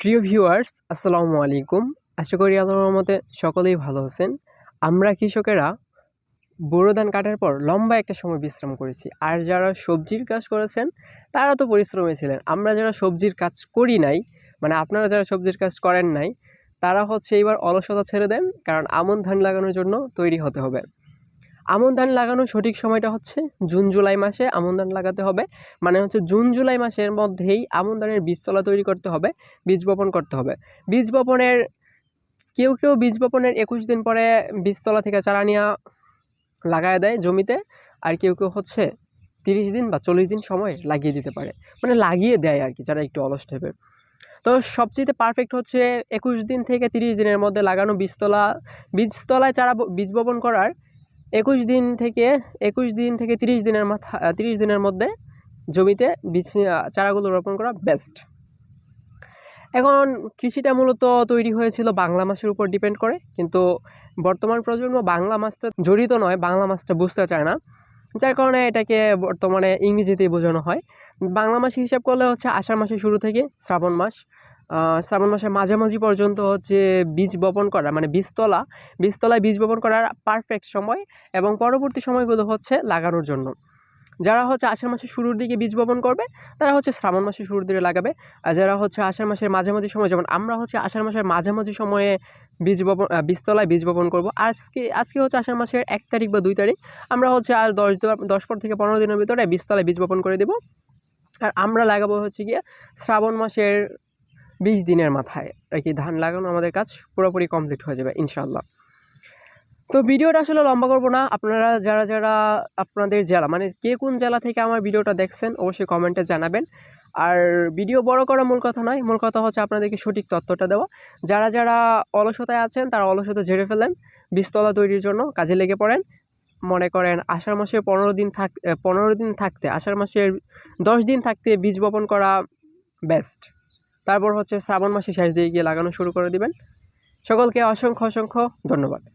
প্রিয় ভিউয়ার্স, আসসালামু আলাইকুম। আশা করি আল্লাহর রহমতে সকলেই ভালো আছেন। আমরা কৃষকেরা বোরো ধান কাটার পর লম্বা একটা সময় বিশ্রাম করেছি। আর যারা সবজির কাজ করেছেন, তারা তো পরিশ্রমে ছিলেন। আমরা যারা সবজির কাজ করি নাই মানে আপনারা যারা সবজির কাজ করেন নাই, তারা হচ্ছে এইবার অলসতা ছেড়ে দেন, কারণ আমন ধান লাগানোর জন্য তৈরি হতে হবে। আমন ধান লাগানোর সঠিক সময়টা হচ্ছে জুন, জুলাই মাসে আমন ধান লাগাতে হবে। মানে হচ্ছে জুন, জুলাই মাসের মধ্যেই আমন ধানের বীজতলা তৈরি করতে হবে, বীজ বপন করতে হবে। বীজ বপনের, কেউ কেউ বীজ বপনের একুশ দিন পরে বীজতলা থেকে চারা নিয়ে লাগায় দেয় জমিতে, আর কেউ কেউ হচ্ছে তিরিশ দিন বা চল্লিশ দিন সময় লাগিয়ে দিতে পারে। মানে লাগিয়ে দেয় আর কি, যারা একটু অলস টাইপের। তো সবচেয়ে পারফেক্ট হচ্ছে একুশ দিন থেকে তিরিশ দিনের মধ্যে লাগানো বীজতলা, বীজতলায় চারা বীজ বপন করার একুশ দিন থেকে, একুশ দিন থেকে তিরিশ দিনের মাথা তিরিশ দিনের মধ্যে জমিতে বীজ চারাগুলো রোপণ করা বেস্ট এখন কৃষিটা মূলত তৈরি হয়েছিল বাংলা মাসের উপর ডিপেন্ড করে, কিন্তু বর্তমান প্রজন্ম বাংলা মাছটা জড়িত নয়, বাংলা মাছটা বুঝতে চায় না। যার কারণে এটাকে বর্তমানে ইংরেজিতেই বোঝানো হয়। বাংলা মাস হিসাব করলে হচ্ছে আষাঢ় মাসের শুরু থেকে শ্রাবণ মাস শ্রাবণ মাসের মাঝামাঝি পর্যন্ত হচ্ছে বীজ বপন করা মানে বীজতলা, বীজতলায় বীজ বপন করার পারফেক্ট সময় এবং পরবর্তী সময়গুলো হচ্ছে লাগানোর জন্য। যারা হচ্ছে আষাঢ় মাসের শুরুর দিকে বীজ বপন করবে, তারা হচ্ছে শ্রাবণ মাসের শুরুর দিকে লাগাবে। আর যারা হচ্ছে আষাঢ় মাসের মাঝামাঝি সময়, যেমন আমরা হচ্ছে আষাঢ় মাসের মাঝামাঝি সময়ে বীজ বপন বীজতলায় বীজ বপন করব, আজকে আজকে হচ্ছে আষাঢ় মাসের এক তারিখ বা দুই তারিখ, আমরা হচ্ছে আর দশ দশ পর থেকে পনেরো দিনের ভিতরে বীজতলায় বীজ বপন করে দেব। আর আমরা লাগাবো হচ্ছে গিয়ে শ্রাবণ মাসের বিশ দিনের মাথায়। আর কি ধান লাগানো আমাদের কাজ পুরোপুরি কমপ্লিট হয়ে যাবে ইনশাল্লাহ তো ভিডিওটা আসলে লম্বা করব না। আপনারা যারা যারা, আপনাদের জেলা মানে কে কোন জেলা থেকে আমার ভিডিওটা দেখছেন, অবশ্যই কমেন্টে জানাবেন। আর ভিডিও বড় করা মূল কথা নয়, মূল কথা হচ্ছে আপনাদেরকে সঠিক তথ্যটা দেওয়া। যারা যারা অলসতায় আছেন, তারা অলসতা ঝেড়ে ফেলেন, বীজতলা তৈরির জন্য কাজে লেগে পড়েন। মনে করেন আষাঢ় মাসের পনেরো দিন থাক, পনেরো দিন থাকতে, আষাঢ় মাসের দশ দিন থাকতে বীজ বপন করা বেস্ট তারপর হচ্ছে শ্রাবণ মাসের শেষ দিয়ে গিয়ে লাগানো শুরু করে দিবেন। সকলকে অসংখ্য অসংখ্য ধন্যবাদ।